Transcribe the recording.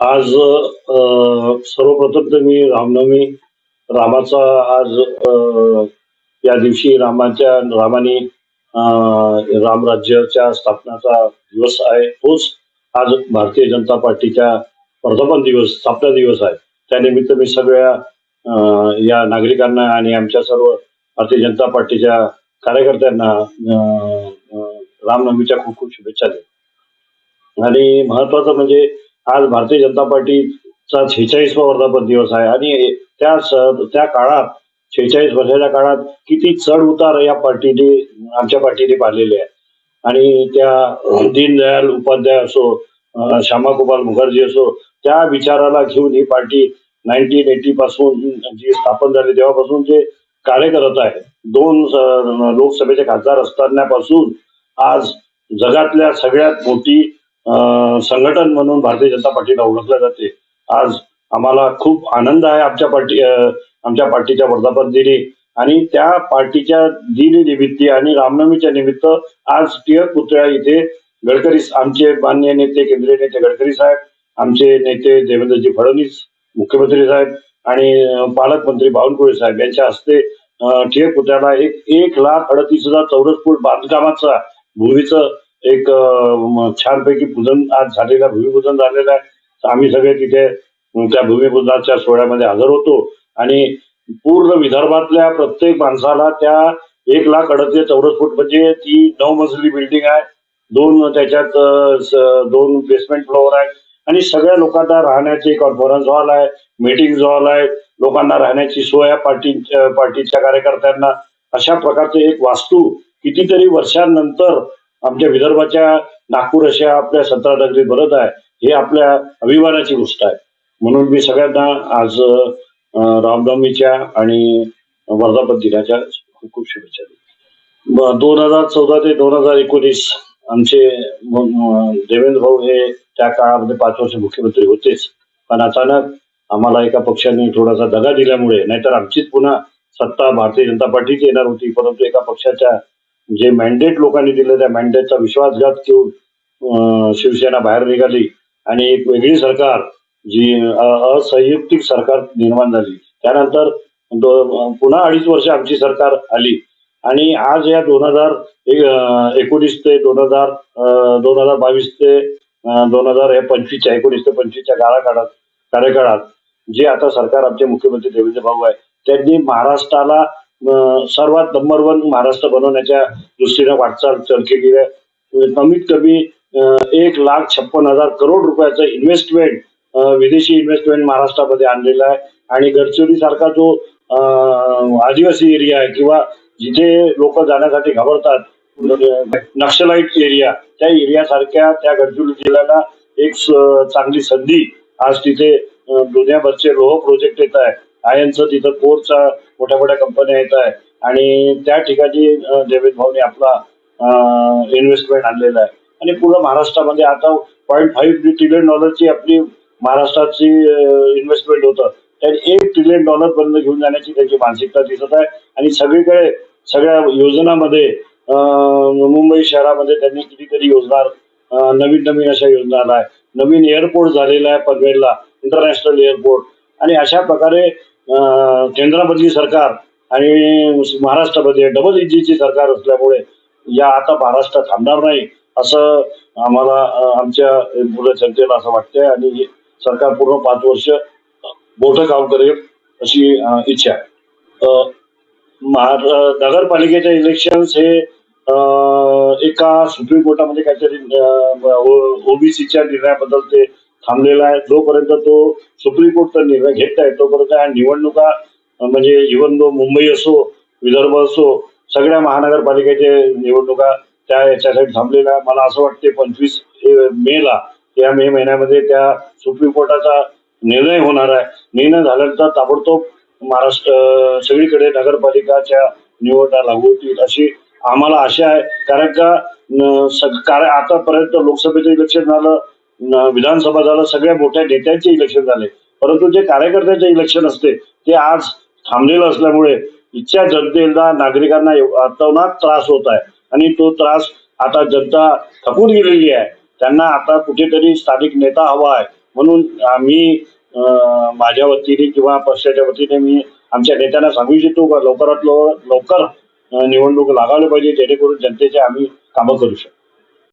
आज सर्वप्रथम तर मी रामनवमी रामाचा आज या दिवशी रामाच्या रामाने अ, रामराज्याच्या स्थापनाचा दिवस आहे. तोच आज भारतीय जनता पार्टीच्या वर्धापन दिवस स्थापना दिवस आहे. त्यानिमित्त मी सगळ्या या नागरिकांना आणि आमच्या सर्व भारतीय जनता पार्टीच्या कार्यकर्त्यांना रामनवमीच्या खूप खूप शुभेच्छा देतो. आणि महत्वाचं म्हणजे आज भारतीय जनता पार्टीचा शेहेचाळीसवा वर्धापन दिवस आहे. आणि त्या त्या काळात शेहेचाळीस वर्षाच्या काळात किती चढ उतार या पार्टीने आमच्या पार्टीने पाहिलेले आहे आणि त्या दीनदयाल उपाध्याय असो अं, श्यामागोपाल मुखर्जी असो त्या विचाराला घेऊन ही पार्टी नाईन्टीन एटी पासून जी स्थापन झाली तेव्हापासून जे कार्य करत आहे दोन लोकसभेचे खासदार असतानापासून आज जगातल्या सगळ्यात मोठी संघटन म्हणून भारतीय जनता पार्टीला ओळखलं जाते. आज आम्हाला खूप आनंद आहे आमच्या पार्टी आमच्या पार्टीच्या वर्धापन दिनी. आणि त्या पार्टीच्या दिननिमित्त आणि रामनवमीच्या निमित्त आज टिळक पुतळ्या इथे गडकरी आमचे मान्य नेते केंद्रीय नेते गडकरी साहेब आमचे नेते देवेंद्रजी फडणवीस मुख्यमंत्री साहेब आणि पालकमंत्री बावनकुळे साहेब यांच्या हस्ते टिळक पुतळ्याला एक एक लाख अडतीस हजार चौरस फूट बांधकामाचा भूमीचं एक छानपैकी पूजन आज झालेलं आहे, भूमिपूजन झालेलं आहे. आम्ही सगळे तिथे त्या भूमिपूजनाच्या सोहळ्यामध्ये हजर होतो. आणि पूर्ण विदर्भातल्या प्रत्येक माणसाला त्या एक लाख अडतीस चौरस फूट म्हणजे ती नऊ मजली बिल्डिंग आहे. दोन त्याच्यात दोन बेसमेंट फ्लोअर आहे. आणि सगळ्या लोकांना राहण्याची कॉन्फरन्स हॉल आहे मीटिंग हॉल आहे. लोकांना राहण्याची सोय आहे पार्टी पार्टीच्या कार्यकर्त्यांना. अशा प्रकारचे एक वास्तू कितीतरी वर्षांनंतर आमच्या विदर्भाच्या नागपूर अशा आपल्या सतरा नगरी भरत आहे हे आपल्या अभिमानाची गोष्ट आहे. म्हणून मी सगळ्यांना आज रामनवमीच्या आणि वर्धापन दिनाच्या खूप खूप शुभेच्छा देतो. दोन हजार चौदा ते दोन हजार एकोणीस आमचे देवेंद्र भाऊ हे त्या काळामध्ये पाच वर्ष मुख्यमंत्री होतेच. पण अचानक आम्हाला एका पक्षाने थोडासा दगा दिल्यामुळे नाहीतर आमचीच पुन्हा सत्ता भारतीय जनता पार्टीची येणार होती परंतु एका पक्षाच्या जे मॅन्डेट लोकांनी दिलं त्या मॅन्डेटचा विश्वासघात घेऊन शिवसेना बाहेर निघाली आणि एक वेगळी सरकार जी असंयुक्तिक सरकार निर्माण झाली. त्यानंतर पुन्हा अडीच वर्ष आमची सरकार आली. आणि आज या दोन हजार एकोणीस ते दोन हजार दोन हजार बावीस ते दोन हजार या पंचवीसच्या एकोणीस ते पंचवीसच्या काळाकाळात कार्यकाळात जे आता सरकार आमचे मुख्यमंत्री देवेंद्र भाऊ आहे त्यांनी महाराष्ट्राला सर्वात नंबर वन महाराष्ट्र बनवण्याच्या दृष्टीने वाटचाल चाल केली आहे कमीत कमी एक लाख छप्पन हजार करोड रुपयाचं इन्व्हेस्टमेंट विदेशी इन्व्हेस्टमेंट महाराष्ट्रामध्ये आणलेलं आहे. आणि गडचिरोली सारखा जो आदिवासी एरिया आहे किंवा जिथे लोक जाण्यासाठी घाबरतात नक्षलाईट एरिया त्या एरिया सारख्या त्या गडचिरोली जिल्ह्याला एक चांगली संधी आज तिथे दुनियाभरचे लोह प्रोजेक्ट येत आहे. आयनचं तिथं कोरचा मोठ्या मोठ्या कंपन्या येत आहे. आणि त्या ठिकाणी देवेंद्र भाऊने आपला इन्व्हेस्टमेंट आणलेला आहे. आणि पूर्ण महाराष्ट्रामध्ये आता पॉईंट फाईव्ह ट्रिलियन डॉलरची आपली महाराष्ट्राची इन्व्हेस्टमेंट होतं. त्यात एक ट्रिलियन डॉलर पर्यंत घेऊन जाण्याची त्यांची मानसिकता दिसत आहे. आणि सगळीकडे सगळ्या योजनामध्ये मुंबई शहरामध्ये त्यांनी कितीतरी योजना नवीन नवीन अशा योजना आला आहे नवीन एअरपोर्ट झालेला आहे पनवेलला इंटरनॅशनल एअरपोर्ट आणि अशा प्रकारे केंद्रामधली सरकार आणि महाराष्ट्रामध्ये डबल इंजिनची सरकार असल्यामुळे या आता महाराष्ट्र थांबणार नाही असं आम्हाला आमच्या मुलं जनतेला असं वाटतंय आणि हे सरकार पूर्ण पाच वर्ष मोठं काम करेल अशी इच्छा आहे. नगरपालिकेच्या इलेक्शन्स हे एका सुप्रीम कोर्टामध्ये काहीतरी ओबीसीच्या निर्णयाबद्दल ते थांबलेला आहे. जोपर्यंत तो सुप्रीम कोर्टचा निर्णय घेत आहे तोपर्यंत ह्या निवडणुका म्हणजे इव्हन दो मुंबई असो विदर्भ असो सगळ्या महानगरपालिकेचे निवडणुका त्या याच्यासाठी थांबलेल्या आहे. मला असं वाटते पंचवीस मेला या मे महिन्यामध्ये त्या सुप्रीम कोर्टाचा निर्णय होणार आहे. निर्णय झाल्यानंतर ताबडतोब महाराष्ट्र सगळीकडे नगरपालिकाच्या निवडणुका लागू होतील अशी आम्हाला आशा आहे. कारण का आतापर्यंत लोकसभेचं इलेक्शन झालं विधानसभा झालं सगळ्या मोठ्या नेत्यांचे इलेक्शन झाले. परंतु जे कार्यकर्त्याचे इलेक्शन असते ते आज थांबलेलं असल्यामुळे इच्छा जनतेला नागरिकांना एव- त्रास होत आहे. आणि तो त्रास आता जनता थकून गेलेली आहे. त्यांना आता कुठेतरी स्थानिक नेता हवा आहे. म्हणून आम्ही माझ्या वतीने किंवा पक्षाच्या वतीने मी आमच्या नेत्यांना सांगू इच्छितो का लवकरात लवकर लवकर निवडणूक लागायला पाहिजे जेणेकरून जनतेचे आम्ही कामं करू शकतो